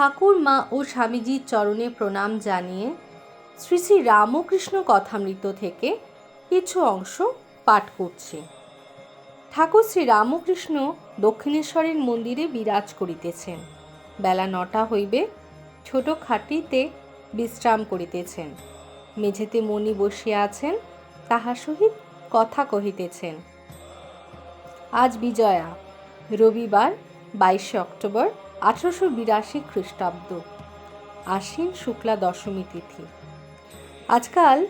ঠাকুর মা ও স্বামীজির চরণে প্রণাম জানিয়ে শ্রী শ্রী রামকৃষ্ণ কথামৃত থেকে কিছু অংশ পাঠ করছি। ঠাকুর শ্রী রামকৃষ্ণ দক্ষিণেশ্বরের মন্দিরে বিরাজ করিতেছেন। বেলা নটা হইবে, ছোট খাটিতে বিশ্রাম করিতেছেন। মেঝেতে মণি বসিয়া আছেন তাহার সহিত কথা কহিতেছেন। আজ বিজয়া, রবিবার বাইশে অক্টোবর আঠারোশো বিরাশি খ্রিস্টাব্দ, আশ্বিন শুক্লা দশমী তিথি। আজকাল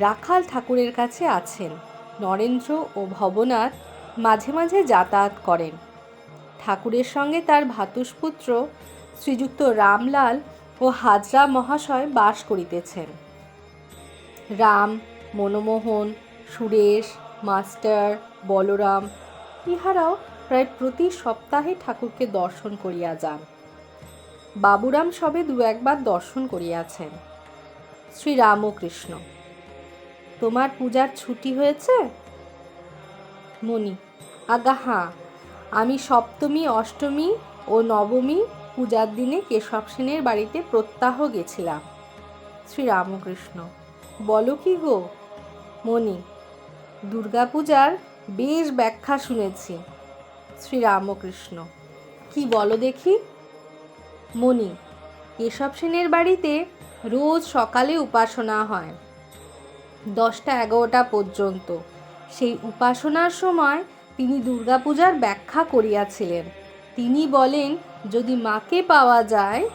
রাখাল ঠাকুরের কাছে আছেন নরেন্দ্র ও ভবনাথ মাঝে মাঝে যাতায়াত করেন। ঠাকুরের সঙ্গে তার ভাতুষপুত্র শ্রীযুক্ত রামলাল ও হাজরা মহাশয় বাস করিতেছেন। রাম, মনমোহন, সুরেশ, মাস্টার, বলরাম ইহারাও প্রায় প্রতি সপ্তাহে ঠাকুরকে দর্শন করিয়া যান। বাবুরাম সবে দু একবার দর্শন করিয়াছেন। শ্রী রামকৃষ্ণ, তোমার পূজার ছুটি হয়েছে? মণি, আগা হাঁ, আমি সপ্তমী, অষ্টমী ও নবমী পূজার দিনে কেশব সেনের বাড়িতে প্রত্যাহ গেছিলাম। শ্রী রামকৃষ্ণ, বলো কি গো? মণি, দুর্গাপূজার বেশ ব্যাখ্যা শুনেছি। শ্রী রামকৃষ্ণ কি বলো দেখি? মণি কেশব সেনের বাড়িতে রোজ সকালে উপাসনা হয়। দশটা এগারোটা পর্যন্ত। সেই উপাসনার সময় তিনি দুর্গাপূজার ব্যাখ্যা করিয়াছিলেন। তিনি বলেন, যদি মাকে পাওয়া যায়,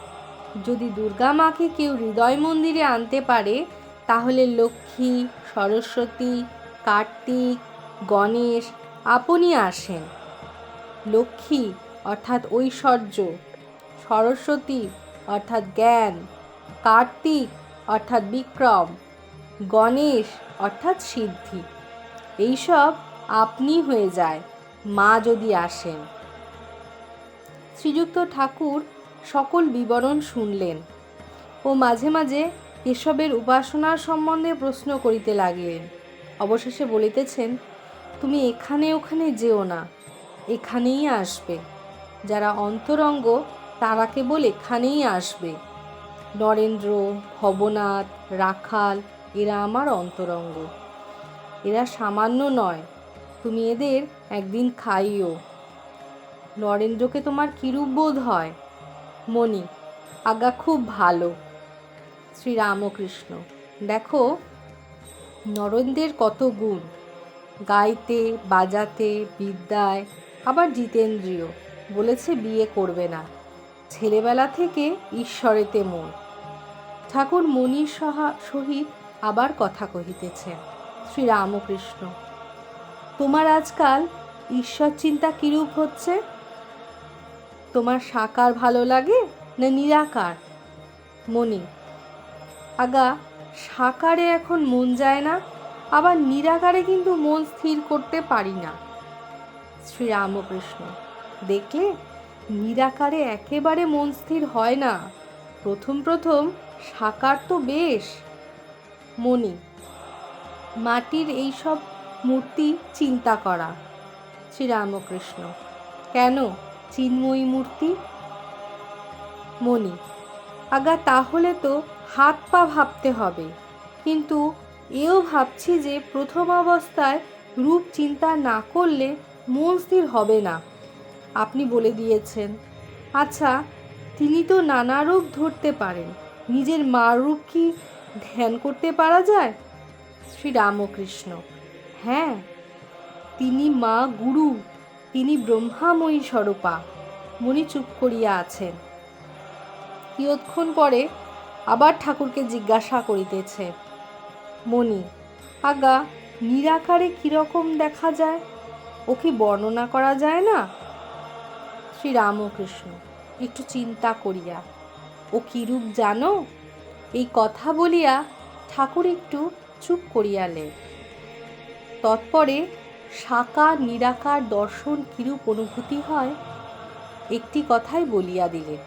যদি দুর্গা মাকে কেউ হৃদয় মন্দিরে আনতে পারে, তাহলে লক্ষ্মী, সরস্বতী, কার্তিক, গণেশ আপনি আসেন। লক্ষ্মী অর্থাৎ ঐশ্বর্য, সরস্বতী অর্থাৎ জ্ঞান, কার্তিক অর্থাৎ বিক্রম, গণেশ অর্থাৎ সিদ্ধি। এইসব আপনি হয়ে যায়, মা যদি আসেন। শ্রীযুক্ত ঠাকুর সকল বিবরণ শুনলেন ও মাঝে মাঝে এসবের উপাসনার সম্বন্ধে প্রশ্ন করিতে লাগলেন। অবশেষে বলিতেছেন, তুমি এখানে ওখানে যেও না এখানেই আসবে। যারা অন্তরঙ্গ তারা কেবল এখানেই আসবে। নরেন্দ্র, ভবনাথ, রাখাল, এরা আমার অন্তরঙ্গ। এরা সামান্য নয়, তুমি এদের একদিন খাইও নরেন্দ্রকে তোমার কিরূপ বোধ হয়? মণি আজ্ঞা খুব ভালো। শ্রীরামকৃষ্ণ, দেখো, নরেন্দ্রের কত গুণ। গাইতে, বাজাতে, বিদ্যায় আবার জিতেন্দ্রীয়, বলেছে বিয়ে করবে না। ছেলেবেলা থেকে ঈশ্বরেতে মন। ঠাকুর মণির সহা, সহিত আবার কথা কহিতেছে, শ্রীরামকৃষ্ণ। তোমার আজকাল ঈশ্বর চিন্তা কিরূপ হচ্ছে? তোমার সাকার ভালো লাগে না নিরাকার? মণি, আগা, সাকারে এখন মন যায় না, আবার নিরাকারে কিন্তু মন স্থির করতে পারি না। শ্রীরামকৃষ্ণ। দেখলে, নিরাকারে একেবারে মন স্থির হয় না। প্রথম প্রথম সাকার তো বেশ। মণি, মাটির এইসব মূর্তি চিন্তা করা। শ্রীরামকৃষ্ণ, কেন চিন্ময়ী মূর্তি? মণি, আগা তাহলে তো হাত পা ভাবতে হবে। কিন্তু এও ভাবছি যে প্রথম অবস্থায় রূপ চিন্তা না করলে মন স্থির হবে না। আপনি বলে দিয়েছেন। আচ্ছা তিনি তো নানা রূপ ধরতে পারেন। নিজের মার রূপ কি ধ্যান করতে পারা যায়? শ্রী রামকৃষ্ণ হ্যাঁ তিনি মা গুরু, তিনি ব্রহ্মাময়ী স্বরূপা। মনি চুপ করিয়া আছেন। কিয়ৎক্ষণ পরে আবার ঠাকুরকে জিজ্ঞাসা করিতেছে মণি আগা, নিরাকারে কীরকম দেখা যায়? ও কি বর্ণনা করা যায় না? শ্রী রামকৃষ্ণ একটু চিন্তা করিয়া, ও কিরূপ জানো? এই কথা বলিয়া ঠাকুর একটু চুপ করিয়ালেন। তৎপরে সাকার নিরাকার দর্শন কিরূপ অনুভূতি হয়? একটি কথাই বলিয়া দিলেন।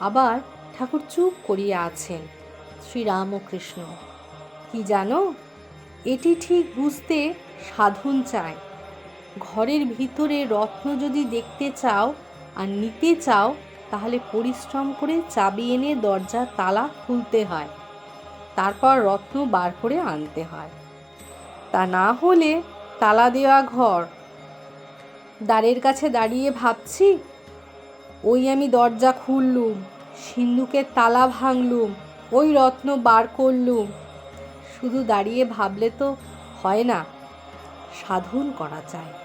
আবার ঠাকুর চুপ করিয়া আছেন শ্রীরামকৃষ্ণ। কি জানো? এটি ঠিক বুঝতে সাধন চায়। ঘরের ভিতরে রত্ন যদি দেখতে চাও আর নিতে চাও, তাহলে পরিশ্রম করে চাবি এনে দরজার তালা খুলতে হয়। তারপর রত্ন বার করে আনতে হয়। তা না হলে তালা দেওয়া ঘর। দ্বারের কাছে দাঁড়িয়ে ভাবছি, ওই আমি দরজা খুললুম, সিন্ধুকের তালা ভাঙলুম, ওই রত্ন বার করলুম। শুধু দাঁড়িয়ে ভাবলে তো হয় না, সাধন করা চাই